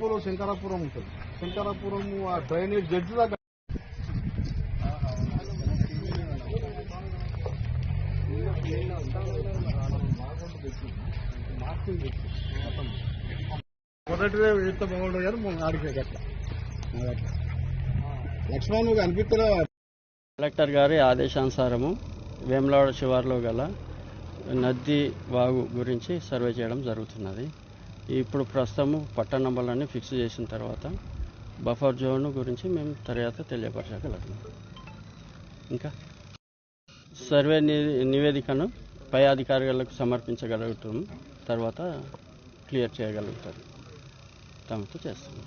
Temple Shankarapuram ఉంటుంది. శంకరాపురం ఆ drainage judge దాకా మొదటిదే ఎంత బాగుండదు కానీ మొన్న ఆడిపోయి అట్లా లక్ష్మణ్ నువ్వు అనిపిస్తున్నా కలెక్టర్ గారి ఆదేశానుసారము వేములవాడ శివార్లో గల నది వాగు గురించి సర్వే చేయడం జరుగుతున్నది. ఇప్పుడు ప్రస్తుతము పట్టణ నంబర్లన్నీ ఫిక్స్ చేసిన తర్వాత బఫర్ జోన్ గురించి మేము తర్వాత తెలియపరచగలం ఇంకా సర్వే నివేదికను పై అధికారులకు సమర్పించగలుగుతాం. తర్వాత క్లియర్ చేయగలుగుతారు. తమతో చేస్తున్నాం